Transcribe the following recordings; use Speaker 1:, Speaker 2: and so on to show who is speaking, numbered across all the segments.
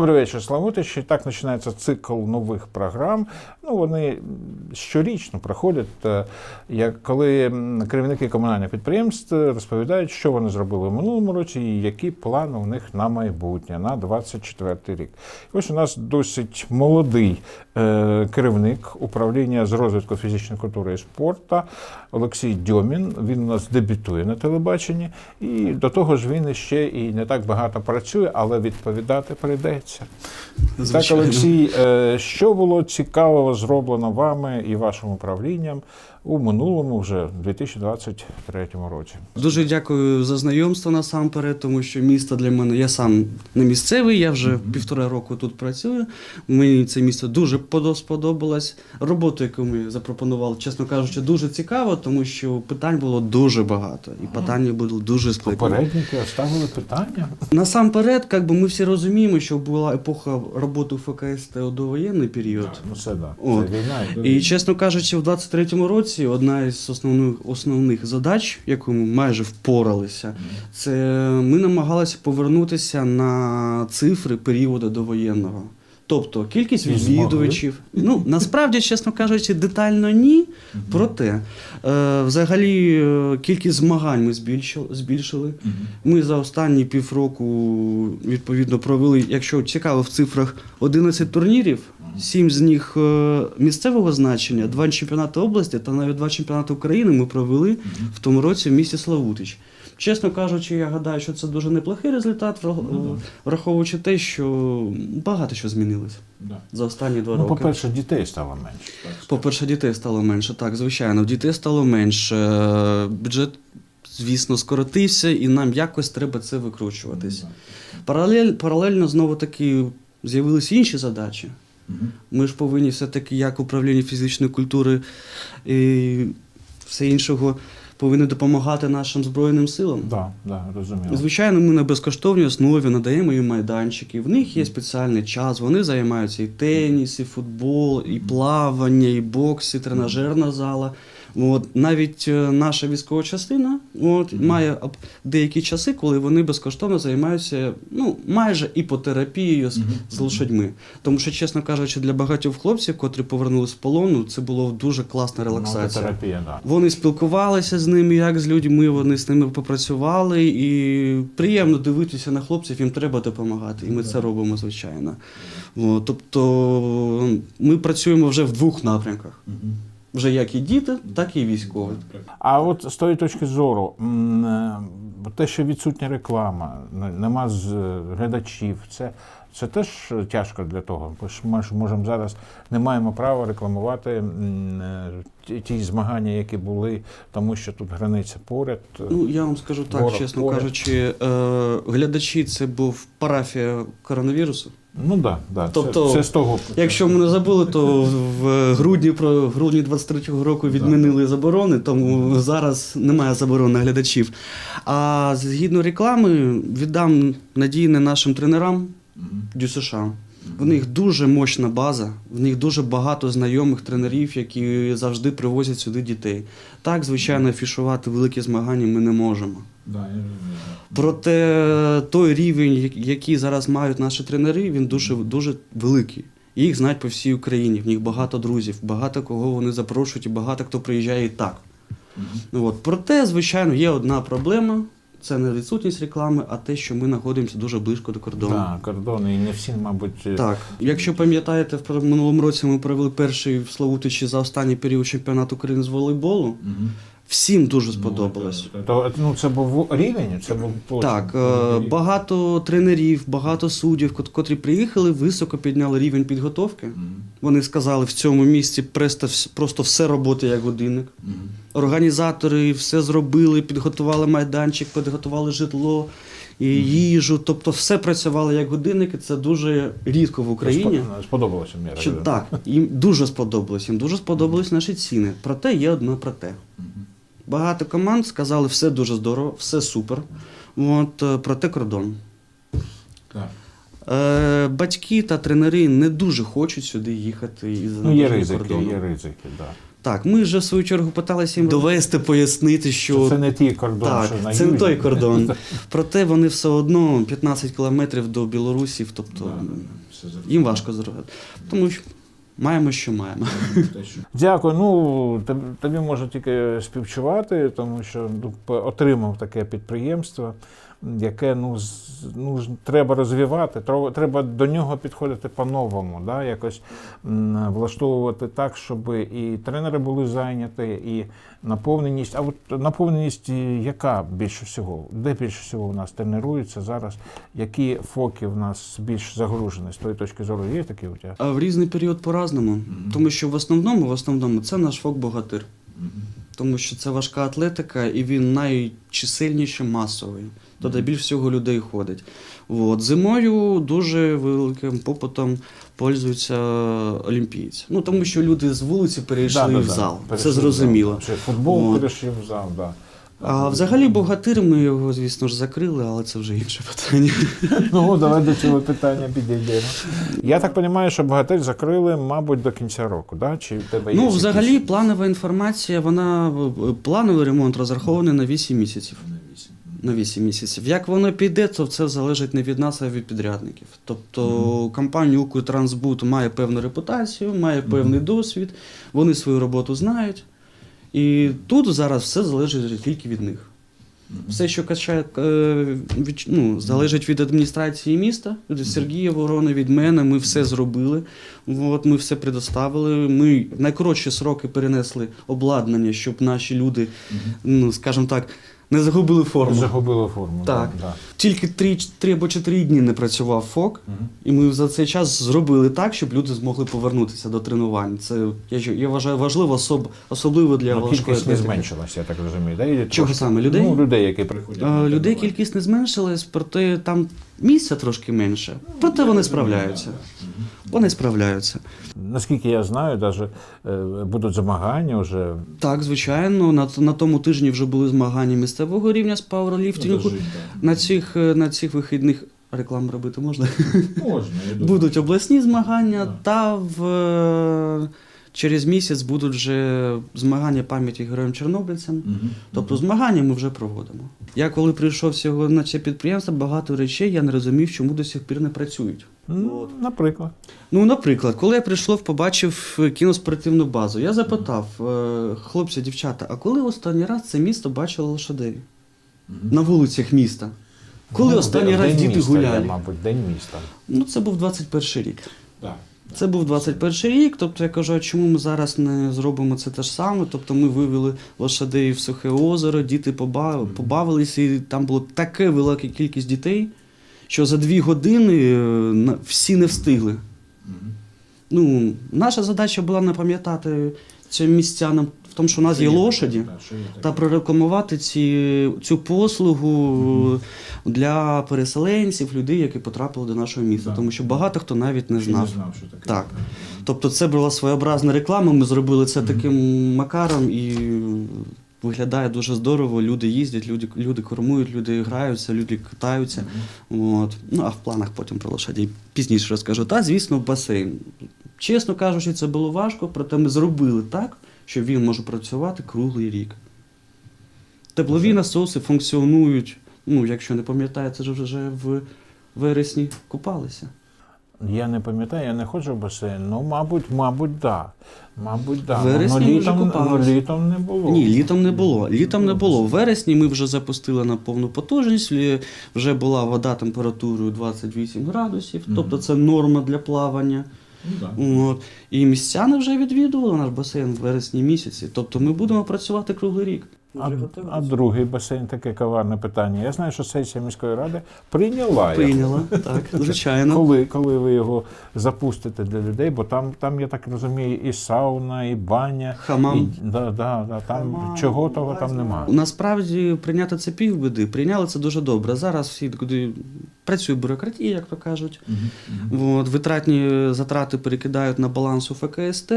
Speaker 1: Добрий вечір, Славутичі. Так починається цикл нових програм. Ну, вони щорічно проходять, е, як коли керівники комунальних підприємств розповідають, що вони зробили в минулому році і які плани у них на майбутнє, на 24 рік. Ось у нас досить молодий е, керівник управління з розвитку фізичної культури і спорту Олексій Дьомін. Він у нас дебютує на телебаченні, і до того ж він ще і не так багато працює, але відповідати прийдеться. Так, Олексій, е, що було цікавого зроблено вами і вашим управлінням у минулому, вже 2023 році?
Speaker 2: Дуже дякую за знайомство насамперед, тому що місто для мене я сам не місцевий, я вже півтора року тут працюю. Мені це місто дуже сподобалось. Роботу, яку ми запропонували, чесно кажучи, дуже цікаво, тому що питань було дуже багато, і питання були дуже складні.
Speaker 1: Попередники оставили питання.
Speaker 2: Насамперед, як би ми всі розуміємо, що була епоха роботи ФКСТ у довоєнний період.
Speaker 1: Ну, це да. Це війна.
Speaker 2: І чесно кажучи, в 23-му році одна із основних основних задач, яку ми майже впоралися, це ми намагалися повернутися на цифри періоду довоєнного. Тобто кількість відвідувачів. Ну насправді, чесно кажучи, детально ні. Проте, е, взагалі, е, кількість змагань ми збільшили. збільшили. Ми за останні півроку відповідно провели, якщо цікаво в цифрах, 11 турнірів, 7 з них е, місцевого значення, 2 чемпіонати області та навіть 2 чемпіонати України ми провели в тому році в місті Славутич. Чесно кажучи, я гадаю, що це дуже неплохий результат,
Speaker 1: Ну,
Speaker 2: враховуючи те, що багато що змінилось
Speaker 1: Да.
Speaker 2: за останні два
Speaker 1: Ну,
Speaker 2: роки.
Speaker 1: по-перше, дітей стало менше. так
Speaker 2: По-перше, дітей стало менше, так, звичайно. Дітей стало менше. Бюджет, звісно, скоротився, і нам якось треба це викручуватись. Паралель, паралельно знову таки з'явилися інші задачі. Ми ж повинні все-таки, як управління фізичної культури і все іншого, повинні допомагати нашим Збройним силам.
Speaker 1: Да, да, розуміло.
Speaker 2: Звичайно, ми на безкоштовній основі надаємо їм майданчики. В них є спеціальний час. Вони займаються і теніс, і футбол, і плавання, і бокс, і тренажерна зала. От навіть е, наша військова частина от має деякі часи, коли вони безкоштовно займаються ну майже іпотерапією з, з лошадьми. Тому що, чесно кажучи, для багатьох хлопців, котрі повернулись з полону, це було дуже класна релаксація.
Speaker 1: терапія, да.
Speaker 2: Вони спілкувалися з ними як з людьми, вони з ними попрацювали, і приємно дивитися на хлопців, їм треба допомагати. І ми це робимо, звичайно. От, тобто ми працюємо вже в двох напрямках: вже як і діти, так і військові.
Speaker 1: А от з тої точки зору, е, те, що відсутня реклама, нема з е, глядачів, це, це теж тяжко для того. Бо ж ми ж можемо зараз не маємо права рекламувати е, ті, змагання, які були, тому що тут границя поряд.
Speaker 2: Ну я вам скажу так, чесно
Speaker 1: поряд.
Speaker 2: кажучи, глядачі це був парафія коронавірусу.
Speaker 1: Ну да, да,
Speaker 2: Тобто,
Speaker 1: це, це з того.
Speaker 2: Якщо ми не забули, то в грудні про грудні 23-го року відмінили заборони, тому зараз немає заборон на глядачів. А згідно реклами, віддам надійне нашим тренерам ДЮСШ. В них дуже мощна база, в них дуже багато знайомих тренерів, які завжди привозять сюди дітей. Так, звичайно, афішувати великі змагання ми не можемо. Проте той рівень, який зараз мають наші тренери, він дуже, дуже великий. Їх знають по всій Україні, в них багато друзів, багато кого вони запрошують, і багато хто приїжджає і так. От. Проте, звичайно, є одна проблема. Це не відсутність реклами, а те, що ми знаходимося дуже близько до кордону.
Speaker 1: Да, кордони, і не всі, мабуть, е,
Speaker 2: Так, якщо пам'ятаєте, в минулому році ми провели перший в Славутичі за останній період чемпіонату України з волейболу.
Speaker 1: Мгм.
Speaker 2: Всім дуже сподобалось.
Speaker 1: То, ну, це був рівень, це був потім.
Speaker 2: Так, е, багато тренерів, багато суддів, котрі приїхали, високо підняли рівень підготовки. Вони сказали, в цьому місці просто, просто все роботи як годинник. Організатори все зробили, підготували майданчик, підготували житло, і їжу. Тобто все працювало як годинник, і це дуже рідко в Україні.
Speaker 1: Сподобалося мені.
Speaker 2: Що, так, їм дуже сподобалось, їм дуже сподобались наші ціни. Проте є одне проте. Багато команд сказали, все дуже здорово, все супер. От, е, проте кордон.
Speaker 1: Так.
Speaker 2: Е, батьки та тренери не дуже хочуть сюди їхати із
Speaker 1: Ну, є ризики,
Speaker 2: кордону.
Speaker 1: є ризики, да.
Speaker 2: Так, ми вже в свою чергу питалися їм довести, пояснити, що
Speaker 1: Що це не ті кордони,
Speaker 2: так,
Speaker 1: що на
Speaker 2: це не той кордон. Проте вони все одно 15 кілометрів до Білорусі, тобто їм важко зробити. Тому що маємо, що маємо.
Speaker 1: Дякую. Ну тоб- тобі можу тільки співчувати, тому що ну, отримав таке підприємство, яке ну, з- ну треба розвивати. Треба до нього підходити по-новому, да? якось м, влаштовувати так, щоб і тренери були зайняті, і наповненість. А от наповненість яка більше всього? Де більше всього у нас тренуються зараз? Які фоки в нас більш загружені з тої точки зору? Є такі у тебе?
Speaker 2: А в різний період по-разному. Тому що в основному, в основному це наш фок-богатир. Тому що це важка атлетика, і він найчисельніший масовий. Туди більш всього людей ходить. От. Зимою дуже великим попитом пользуються олімпійці. Ну тому що люди з вулиці перейшли
Speaker 1: Да, да,
Speaker 2: в зал.
Speaker 1: Перейшли
Speaker 2: Це зрозуміло.
Speaker 1: Чи футбол
Speaker 2: От.
Speaker 1: перейшли в зал, да.
Speaker 2: А взагалі богатир ми його, звісно ж, закрили, але це вже інше питання.
Speaker 1: Ну, давай до цього питання підійдемо. Я так розумію, що богатир закрили, мабуть, до кінця року, да? Чи в тебе є
Speaker 2: Ну,
Speaker 1: якісь-
Speaker 2: взагалі, планова інформація, вона плановий ремонт розрахований на 8 місяців. На 8 місяців. Як воно піде, то це залежить не від нас, а від підрядників. Тобто компанія Укртрансбут має певну репутацію, має певний досвід, вони свою роботу знають. І тут зараз все залежить тільки від них. Все, що качає, е, від, ну, залежить від адміністрації міста, від Сергія Ворона, від мене. Ми все зробили. От, ми все предоставили. Ми найкоротші сроки перенесли обладнання, щоб наші люди, ну, скажімо так, не загубили форму.
Speaker 1: Загубили форму.
Speaker 2: Так.
Speaker 1: Да,
Speaker 2: Тільки три, три або чотири дні не працював ФОК, і ми за цей час зробили так, щоб люди змогли повернутися до тренувань. Це я, я вважаю важливо, особ, особливо для
Speaker 1: Ну,
Speaker 2: важкої
Speaker 1: кількість не зменшилася, я так розумію. Да? І
Speaker 2: Чого саме, людей?
Speaker 1: Ну, людей, які приходять.
Speaker 2: Людей кількість не зменшилась, проте там місця трошки менше. Проте вони справляються. Вони справляються.
Speaker 1: Наскільки я знаю, даже, е, будуть змагання вже.
Speaker 2: Так, звичайно, на, на тому тижні вже були змагання місцевого рівня з пауерліфтингу. На цих, е, на цих вихідних рекламу робити можна.
Speaker 1: Можна, я
Speaker 2: Будуть обласні змагання,
Speaker 1: Так.
Speaker 2: та в, е, через місяць будуть вже змагання пам'яті героям чорнобильцям. Тобто змагання ми вже проводимо. Я коли прийшов сьогодні на це підприємство, багато речей я не розумів, чому до сих пір не працюють.
Speaker 1: Ну, наприклад.
Speaker 2: Ну, наприклад, коли я прийшов, побачив е, кіноспортивну базу, я запитав е, хлопці, дівчата, а коли останній раз це місто бачило лошадей на вулицях міста? Коли
Speaker 1: Ну,
Speaker 2: останній
Speaker 1: день
Speaker 2: раз діти
Speaker 1: міста
Speaker 2: гуляли?
Speaker 1: мабуть, день міста.
Speaker 2: Ну, це був 21 рік.
Speaker 1: Так.
Speaker 2: Це був 21 рік, тобто я кажу, а чому ми зараз не зробимо це те ж саме? Тобто ми вивели лошадей в сухе озеро, діти поба- побавилися, і там було таке велика кількість дітей, що за дві години е, всі не встигли. Ну, наша задача була не пам'ятати цим містянам в тому, що у нас є лошаді, та прорекламувати ці, цю послугу для переселенців, людей, які потрапили до нашого міста. Тому що багато хто навіть не знав. Так. Тобто це була своєобразна реклама, ми зробили це таким макаром і виглядає дуже здорово. Люди їздять, люди, люди кормують, люди граються, люди катаються. От. Ну, а в планах потім про лошадей пізніше розкажу. Та, звісно, басейн. Чесно кажучи, це було важко, проте ми зробили так, що він може працювати круглий рік. Теплові насоси функціонують. Ну, якщо не пам'ятаєте, це вже в вересні купалися.
Speaker 1: Я не пам'ятаю, я не ходжу в басейн. Ну, мабуть, мабуть, да. Мабуть, да.
Speaker 2: Вересні
Speaker 1: ну, літом, ну, літом не було.
Speaker 2: Ні, літом не було. Літом не було. В вересні ми вже запустили на повну потужність. Вже була вода температурою 28 градусів, тобто це норма для плавання. От. І містяни вже відвідували наш басейн в вересні місяці. Тобто ми будемо працювати круглий рік.
Speaker 1: А, а другий басейн таке коварне питання. Я знаю, що сесія міської ради прийняла. його.
Speaker 2: Прийняла, так, звичайно.
Speaker 1: Коли, коли ви його запустите для людей, бо там, там я так розумію, і сауна, і баня.
Speaker 2: Хамам.
Speaker 1: І, да, да, да, там
Speaker 2: Хамам,
Speaker 1: чого того там немає.
Speaker 2: Насправді прийняти це півбіди. Прийняли це дуже добре. Зараз всі куди працює бюрократія, як то кажуть. От, витратні затрати перекидають на баланс у ФКСТ.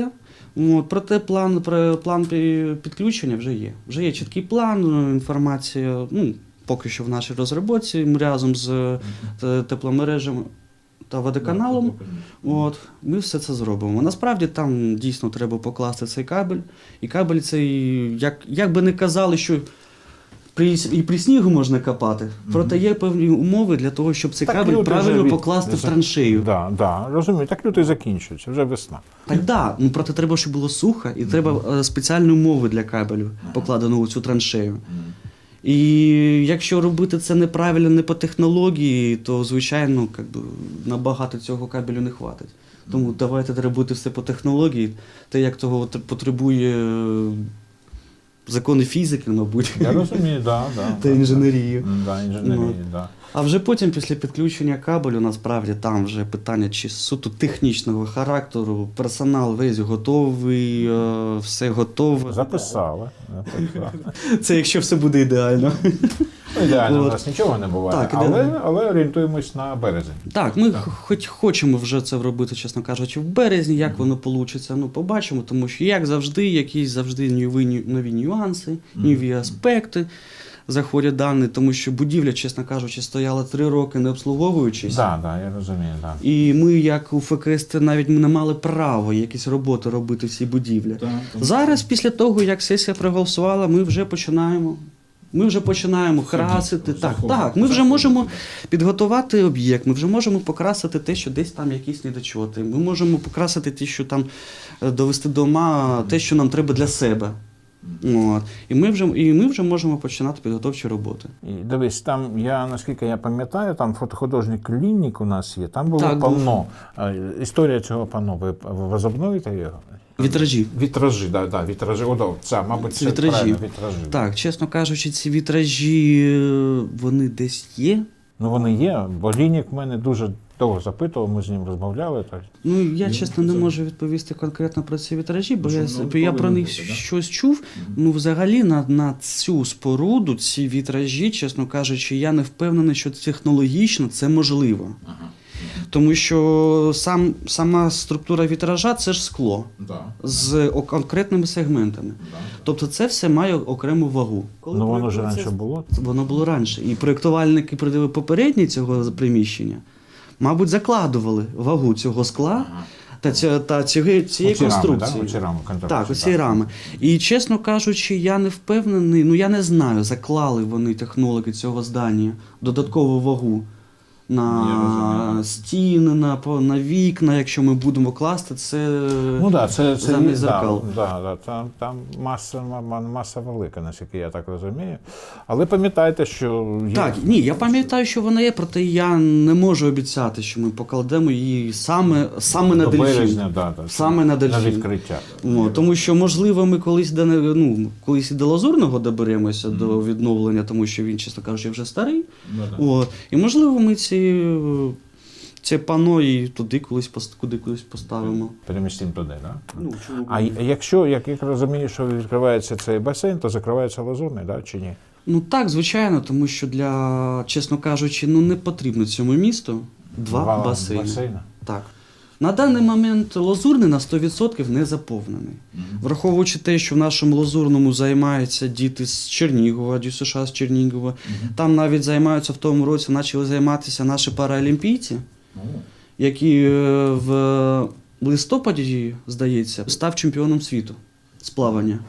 Speaker 2: От, проте план, план підключення вже є. Вже є чіткий план, інформація, ну, поки що в нашій розробці. Ми разом з е, тепломережами. та водоканалом. От, ми все це зробимо. Насправді там дійсно треба покласти цей кабель. І кабель цей, як, як би не казали, що при, і при снігу можна копати, проте є певні умови для того, щоб цей
Speaker 1: Так
Speaker 2: кабель
Speaker 1: люди
Speaker 2: правильно
Speaker 1: вже від-
Speaker 2: покласти в траншею.
Speaker 1: Да, да, розумію. Так люто і закінчується, вже весна.
Speaker 2: Так да, ну проте треба, щоб було сухо, і треба е, спеціальні умови для кабелю, покладено у цю траншею. І якщо робити це неправильно, не по технології, то звичайно как би, набагато цього кабелю не хватить. Тому давайте робити все по технології, те, як того от потребує е, закони фізики, мабуть,
Speaker 1: Я розумію, да, да.
Speaker 2: та
Speaker 1: да,
Speaker 2: інженерії.
Speaker 1: Да, да, інженерії,
Speaker 2: Ну.
Speaker 1: да.
Speaker 2: А вже потім, після підключення кабелю, насправді там вже питання чи суто технічного характеру, персонал весь готовий, е, все готове.
Speaker 1: Записали. записали.
Speaker 2: Це якщо все буде ідеально.
Speaker 1: Ну, Ідеально, у нас нічого не буває,
Speaker 2: Так,
Speaker 1: але, але орієнтуємось на березень.
Speaker 2: Так, ми хоч хочемо вже це робити, чесно кажучи, в березні, як воно вийде, ну побачимо, тому що як завжди, якісь завжди нові, нові нюанси, нові аспекти заходять дані, тому що будівля, чесно кажучи, стояла три роки не обслуговуючись.
Speaker 1: Так, да, да, я розумію, так.
Speaker 2: І ми, як у ФКСТ, навіть не мали права якісь роботи робити в цій будівлі. Зараз, після того, як сесія проголосувала, ми вже починаємо. Ми вже починаємо красити. Так, так, ми вже можемо підготувати об'єкт, ми вже можемо покрасити те, що десь там якісь недочоти. Ми можемо покрасити те, що там е, довести до ума, те, що нам треба для себе. От. І, ми вже, і ми вже можемо починати підготовчі роботи.
Speaker 1: І дивись, там я наскільки я пам'ятаю, там фотохудожник Ліннік у нас є. Там було
Speaker 2: Так, був.
Speaker 1: панно. Е, Історія цього панно. Ви возобновите його?
Speaker 2: Вітражі.
Speaker 1: Вітражі, да, да, вітражі. О, це, мабуть, це
Speaker 2: Вітражі.
Speaker 1: правильно, вітражі.
Speaker 2: Так, чесно кажучи, ці вітражі е, вони десь є.
Speaker 1: Ну вони є, бо Лінік в мене дуже довго запитував, ми з ним розмовляли. Так.
Speaker 2: Ну, я чесно не можу відповісти конкретно про ці вітражі, бо
Speaker 3: Ну,
Speaker 2: я,
Speaker 3: воно
Speaker 2: я про них
Speaker 3: бути, да?
Speaker 2: щось чув. Ну, взагалі, на, на цю споруду, ці вітражі, чесно кажучи, я не впевнений, що технологічно це можливо.
Speaker 3: Ага.
Speaker 2: Тому що сам, сама структура вітража це ж скло
Speaker 3: Да.
Speaker 2: з о- конкретними сегментами.
Speaker 3: Да.
Speaker 2: Тобто це все має окрему вагу. Коли
Speaker 1: Ну воно ж
Speaker 2: проєктується-
Speaker 1: раніше було.
Speaker 2: Воно було раніше. І проєктувальники при- попередні цього приміщення, мабуть, закладували вагу цього скла та, ця, та цієї, цієї
Speaker 1: конструкції рами, да? Рами конструкції,
Speaker 2: Так,
Speaker 1: так.
Speaker 2: рами. І чесно кажучи, я не впевнений, ну я не знаю, заклали вони технологи цього здання додаткову вагу. На стіни, на, на вікна, якщо ми будемо класти, це
Speaker 1: Ну так, це, це
Speaker 2: замість зеркал.
Speaker 1: да, да, там, там маса, маса велика, наскільки я так розумію. Але пам'ятайте, що є.
Speaker 2: Так, ні, я пам'ятаю, що вона є, проте я не можу обіцяти, що ми покладемо її саме, саме на дельфін.
Speaker 1: березня, да, да,
Speaker 2: Саме на дельфін.
Speaker 1: відкриття.
Speaker 2: О, тому що, можливо, ми колись до ну, колись і до лазурного доберемося до відновлення, тому що він, чесно кажучи, вже старий.
Speaker 3: Ну, да.
Speaker 2: От. І можливо, ми ці, е, це пано і туди колись куди колись поставимо.
Speaker 1: Перемістимо туди, да?
Speaker 2: Ну, чому
Speaker 1: А якщо, як я розумію, що відкривається цей басейн, то закривається лазурний, да, чи ні?
Speaker 2: ну так, звичайно, тому що для, чесно кажучи, ну не потрібно цьому місту два, басейни.
Speaker 1: басейни.
Speaker 2: Так. На даний момент лазурний на 100% не заповнений. Враховуючи те, що в нашому лазурному займаються діти з Чернігова, ДЮСШ з Чернігова. Там навіть займаються в тому році, почали займатися наші паралімпійці, які е, в листопаді, здається, став чемпіоном світу з плавання.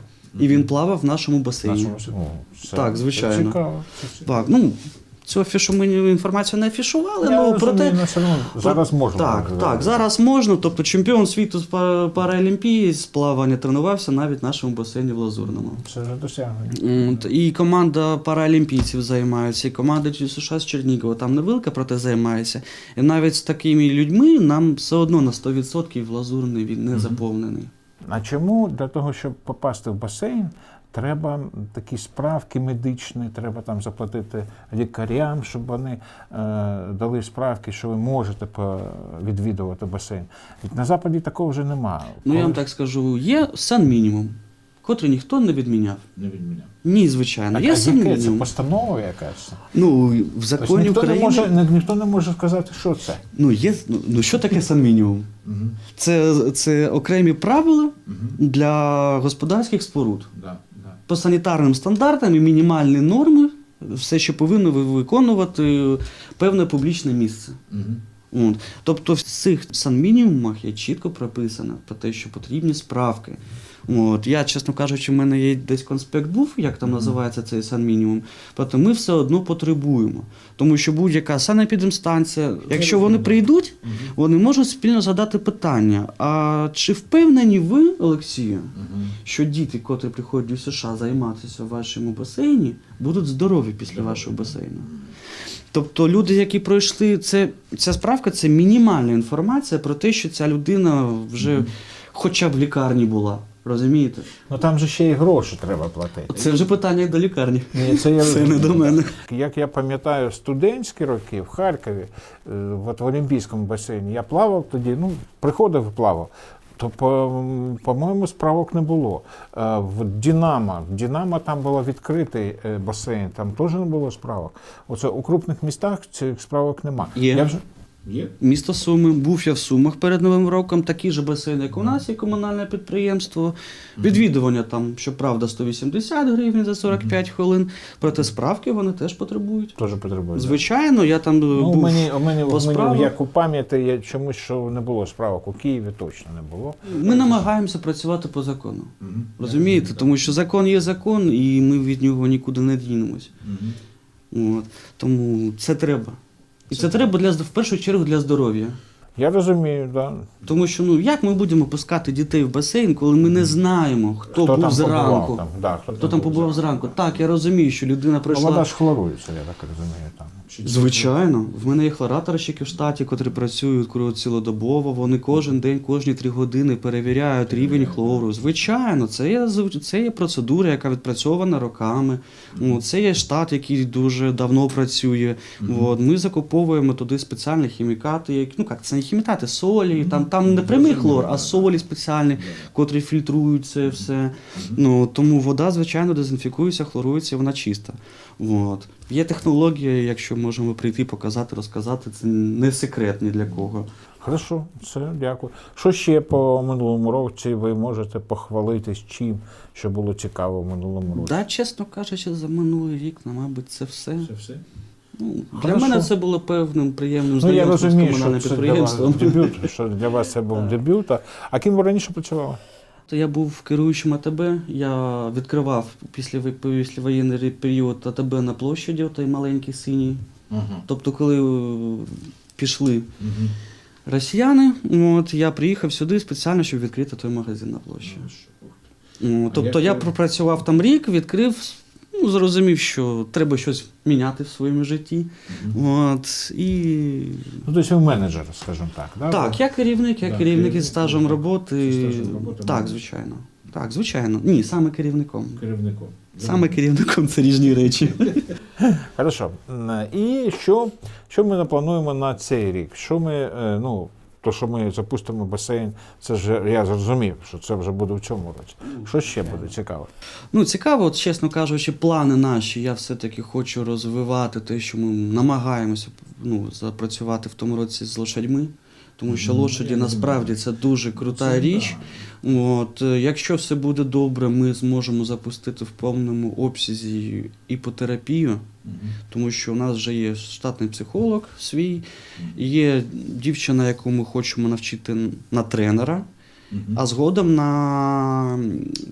Speaker 2: І він плавав в нашому басейні.
Speaker 1: Нашому- О, це-
Speaker 2: Так,
Speaker 1: це
Speaker 2: звичайно.
Speaker 1: Цікаво. це цікаво.
Speaker 2: Так, ну цю афішу ми інформацію не афішували,
Speaker 1: Я
Speaker 2: ну проте.
Speaker 1: ну, зараз можна.
Speaker 2: Так, так, зараз можна. Тобто чемпіон світу з пара- паралімпії з плавання тренувався навіть в нашому басейні в Лазурному.
Speaker 1: Це вже досягнення.
Speaker 2: І команда паралімпійців займається, і команда США з Чернігова там невелика, проте займається. І навіть з такими людьми нам все одно на 100% лазурний він не заповнений.
Speaker 1: А чому для того, щоб попасти в басейн, треба такі справки медичні, треба там заплатити лікарям, щоб вони е, дали справки, що ви можете відвідувати басейн. Від на Западі такого вже немає.
Speaker 2: Ну я вам так скажу, є сан-мінімум, котрий ніхто не відміняв.
Speaker 3: не від мене.
Speaker 2: Ні, звичайно, є
Speaker 1: яке це
Speaker 2: сан-мінімум.
Speaker 1: постанова якась?
Speaker 2: Ну, в
Speaker 1: Тобто
Speaker 2: законі
Speaker 1: ніхто, не може, ніхто не може сказати, що це.
Speaker 2: Ну, є, ну, ну що таке сан-мінімум?
Speaker 3: Мгм.
Speaker 2: Це, це окремі правила
Speaker 3: Мгм.
Speaker 2: для господарських споруд.
Speaker 3: Да.
Speaker 2: По санітарним стандартам і мінімальні норми, все, що повинно ви- виконувати певне публічне місце.
Speaker 3: Угу.
Speaker 2: От. Тобто в цих санмінімумах є чітко прописано про те, що потрібні справки. От. Я, чесно кажучи, в мене є десь конспект був, як там називається цей санмінімум. Проте ми все одно потребуємо. Тому що будь-яка санепідемстанція, якщо вони прийдуть, вони можуть спільно задати питання: а чи впевнені ви, Олексію, що діти, котрі приходять у США займатися в вашому басейні, будуть здорові після вашого басейну? Тобто люди, які пройшли, це, ця справка це мінімальна інформація про те, що ця людина вже хоча б в лікарні була. Розумієте?
Speaker 1: Ну там же ще й гроші треба платити.
Speaker 2: Це вже питання до лікарні.
Speaker 1: Ні, це, я...
Speaker 2: Це не до мене.
Speaker 1: Як я пам'ятаю, студентські роки в Харкові, е, от в Олімпійському басейні, я плавав тоді, ну, приходив і плавав. То, по- по-моєму, справок не було. Е, В Дінамо, в Дінамо там був відкритий е, басейн, там теж не було справок. Оце у крупних містах цих справок нема.
Speaker 2: Є.
Speaker 1: Я вже...
Speaker 3: Є?
Speaker 2: Місто Суми. Був я в Сумах перед Новим роком, такий же басейн, як у нас, є комунальне підприємство. Відвідування там, щоправда, 180 гривень за 45 хвилин. Проте справки вони теж потребують.
Speaker 1: Теж потребує.
Speaker 2: Звичайно, я там
Speaker 1: Ну,
Speaker 2: був.
Speaker 1: у мені, у мені,
Speaker 2: по справах.
Speaker 1: як у пам'яті, я чомусь, що не було справок. У Києві точно не було.
Speaker 2: Ми намагаємося працювати по закону. Розумієте? Тому що закон є закон, і ми від нього нікуди не дінемось. От. Тому це треба. І це треба для в першу чергу для здоров'я.
Speaker 1: Я розумію, да.
Speaker 2: Тому що ну як ми будемо пускати дітей в басейн, коли ми не знаємо, хто, був
Speaker 1: там
Speaker 2: зранку.
Speaker 1: побував там. Да, хто,
Speaker 2: Хто там побував зранку? Так, я розумію, що людина
Speaker 1: Ну,
Speaker 2: прийшла.
Speaker 1: вода ж хлорується, я так розумію. Там.
Speaker 2: Звичайно, в мене є хлораторщики в штаті, котрі працюють цілодобово. Вони кожен день, кожні три години перевіряють рівень хлору. Звичайно, це є зв- це є процедура, яка відпрацьована роками. О, Це є штат, який дуже давно працює. От, ми закуповуємо туди спеціальні хімікати, які ну як це не хімікати, солі. Там там не прямий хлор, а солі спеціальні, котрі фільтрують це все. Ну тому вода, звичайно, дезінфікується, хлорується, вона чиста. От. Є технологія, якщо можемо прийти, показати, розказати, це не секрет ні для кого.
Speaker 1: Хорошо, все, дякую. Що ще по минулому році ви можете похвалитись чим, що було цікаво в минулому році?
Speaker 2: Да, чесно кажучи, за минулий рік, ну, мабуть, це все.
Speaker 3: Це все?
Speaker 2: Ну, для
Speaker 1: Хорошо.
Speaker 2: мене це було певним приємним
Speaker 1: Ну я
Speaker 2: знайомством з комунальним
Speaker 1: що це для вас
Speaker 2: підприємством.
Speaker 1: дебют, що для вас це був дебют. А- ким ви раніше працювали?
Speaker 2: То я був керуючим АТБ, я відкривав після післявоєнний період АТБ на площаді, той маленький синій. Тобто, коли е, пішли росіяни, от, я приїхав сюди спеціально, щоб відкрити той магазин на площі. О, Тобто я пропрацював там рік, відкрив, ну, зрозумів, що треба щось міняти в своєму житті. От, і...
Speaker 1: Ну, тобто ви менеджер, скажімо так. Да?
Speaker 2: Так, я керівник, я
Speaker 3: Да,
Speaker 2: керівник
Speaker 3: керівник,
Speaker 2: із стажем
Speaker 3: да.
Speaker 2: роботи.
Speaker 3: Зі стажем роботи
Speaker 2: так,
Speaker 3: менеджер.
Speaker 2: звичайно. Так, звичайно. Ні, саме керівником.
Speaker 3: Керівником.
Speaker 2: Саме керівником це різні речі.
Speaker 1: Хорошо. М, І що, що ми плануємо на цей рік? Що ми, е, ну, то, що ми запустимо басейн, це ж я зрозумів, що це вже буде в цьому році. Що ще буде цікаво?
Speaker 2: Ну, цікаво, от, чесно кажучи, плани наші. Я все-таки хочу розвивати те, що ми намагаємося ну, запрацювати в тому році з лошадьми. Тому що лошаді насправді це дуже крута
Speaker 3: Це
Speaker 2: річ. От, е, якщо все буде добре, ми зможемо запустити в повному обсязі іпотерапію, тому що у нас вже є штатний психолог свій, є дівчина, яку ми хочемо навчити на тренера, а згодом на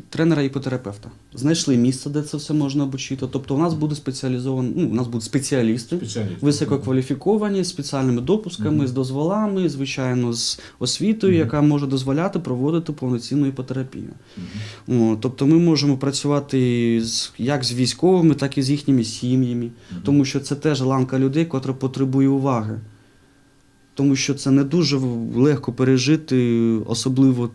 Speaker 2: тренера іпотерапевта. Знайшли місце, де це все можна обучити. Тобто у нас буде спеціалізовані, ну, у нас будуть спеціалісти.
Speaker 3: Спеціаліст.
Speaker 2: Висококваліфіковані з спеціальними допусками, з дозволами, звичайно, з освітою, яка може дозволяти проводити повноцінну іпотерапію. О, тобто ми можемо працювати з, як з військовими, так і з їхніми сім'ями, тому що це теж ланка людей, котра потребує уваги. Тому що це не дуже легко пережити, особливо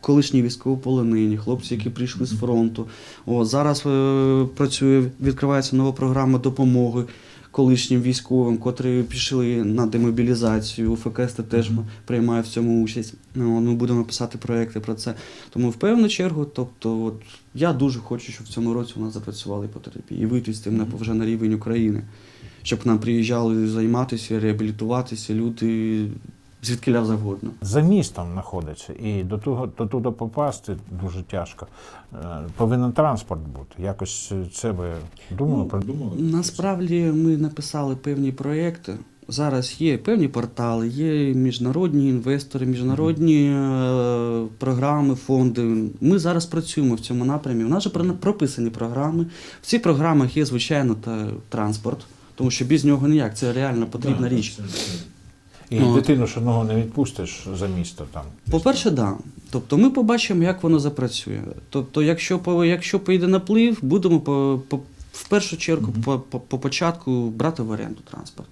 Speaker 2: колишні військовополонені, хлопці, які прийшли з фронту. О, зараз е, працює, відкривається нова програма допомоги колишнім військовим, котрі пішли на демобілізацію. УФКС теж приймає в цьому участь. Ну, Ми будемо писати проекти про це. Тому в певну чергу, тобто, от, я дуже хочу, щоб в цьому році у нас запрацювали іпотерапії і вийти з тим на, вже на рівень України. Щоб нам приїжджали займатися, реабілітуватися люди звідкиля завгодно.
Speaker 1: За містом знаходиться, і до того до туди попасти дуже тяжко. Е, Повинен транспорт бути. Якось це ви думали
Speaker 2: Ну,
Speaker 1: про
Speaker 3: Думали?
Speaker 2: Насправді ми написали певні проєкти. Зараз є певні портали, є міжнародні інвестори, міжнародні е, програми, фонди. Ми зараз працюємо в цьому напрямі. У нас же про- прописані програми. В цих програмах є, звичайно, та транспорт, тому що без нього ніяк. Це реально потрібна річ.
Speaker 1: І
Speaker 2: От.
Speaker 1: дитину ж одного не відпустиш за місто там.
Speaker 2: По-перше, да. Тобто ми побачимо, як воно запрацює. Тобто, якщо, якщо поїде наплив, будемо по, по, в першу чергу по, по, по початку брати в оренду транспорт.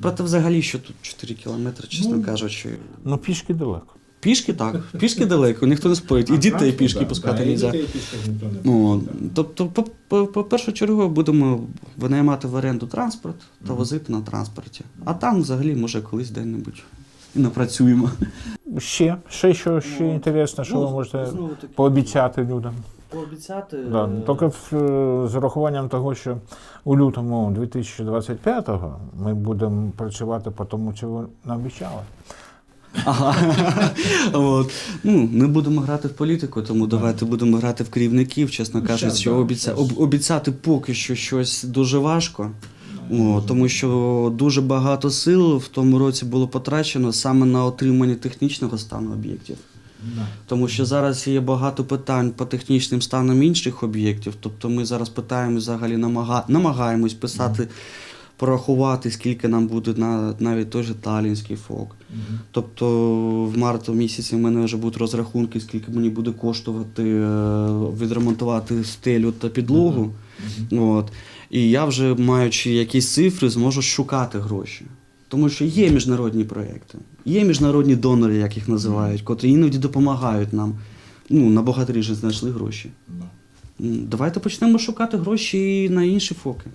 Speaker 2: Проте взагалі, що тут 4 кілометри, чесно
Speaker 1: Ну,
Speaker 2: кажучи.
Speaker 1: Ну, пішки далеко.
Speaker 2: Пішки так, пішки далеко, ніхто не спорить. І дітей пішки пускати не можна. Ну, тобто, по, по, по першу чергу будемо винаймати в оренду транспорт та возити на транспорті. А там взагалі, може, колись де-небудь і напрацюємо.
Speaker 1: Ще, ще що ще
Speaker 2: Ну,
Speaker 1: інтересно, що ви можете пообіцяти людям.
Speaker 2: пообіцяти.
Speaker 1: Да,
Speaker 2: е,
Speaker 1: тільки в- з урахуванням того, що у лютому 2025-го ми будемо працювати по тому, що ви нам обіцяли.
Speaker 2: Ага. От. Ну, не будемо грати в політику, тому давайте будемо грати в керівників, чесно кажучи, що обіця... об- обіцяти поки що щось дуже важко. О, тому що дуже багато сил в тому році було потрачено саме на отримання технічного стану об'єктів. Тому що зараз є багато питань по технічним станам інших об'єктів. Тобто ми зараз питаємо взагалі намага... намагаємось писати, порахувати, скільки нам буде на навіть той же Талінський фок. Тобто в марті місяці в мене вже будуть розрахунки, скільки мені буде коштувати е, відремонтувати стелю та підлогу. От. І я вже, маючи якісь цифри, зможу шукати гроші. Тому що є міжнародні проекти, є міжнародні донори, як їх називають, котрі іноді допомагають нам. Ну, на богатирі ж знайшли гроші. Давайте почнемо шукати гроші на інші фоки.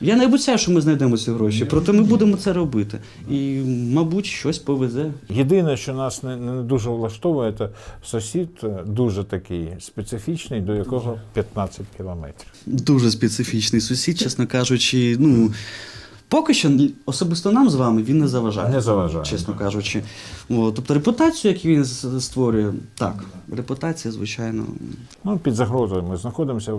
Speaker 2: Я не обіцяю, що ми знайдемо ці гроші, проте ми будемо це робити. І, мабуть, щось повезе.
Speaker 1: Єдине, що нас не, не дуже влаштовує, це сусід е, дуже такий специфічний, до якого 15 кілометрів.
Speaker 2: Дуже специфічний сусід, чесно кажучи. Ну, поки що особисто нам з вами він не заважає.
Speaker 1: Не заважає.
Speaker 2: Чесно кажучи. От, тобто репутацію, яку він створює, так, репутація, звичайно.
Speaker 1: Ну, під загрозою. Ми знаходимося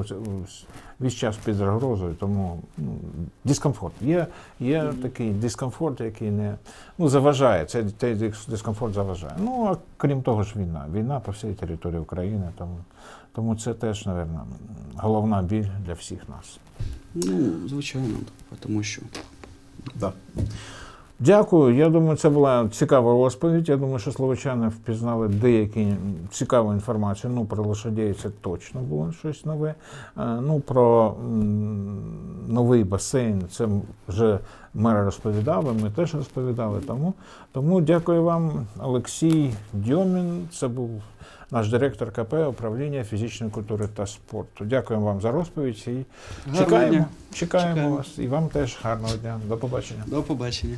Speaker 1: весь час під загрозою, тому ну, дискомфорт. Є, є такий дискомфорт, який не ну, заважає. Цей, цей дискомфорт заважає. Ну, а крім того ж, війна. Війна по всій території України. Тому, тому це теж, мабуть, головна біль для всіх нас.
Speaker 2: Ну, звичайно, тому що.
Speaker 1: Да. Дякую. Я думаю, це була цікава розповідь. Я думаю, що словачани впізнали деякі цікаву інформацію. Ну, про лошадей це точно було щось нове. Е, Ну, про новий басейн це вже мер розповідав, і ми теж розповідали. Тому, тому дякую вам, Олексій Дьомін. Це був наш директор КП управління фізичної культури та спорту. Дякуємо вам за розповідь і чекаємо, чекаємо
Speaker 2: Чекаємо.
Speaker 1: вас. І вам теж гарного дня. До побачення.
Speaker 2: До побачення.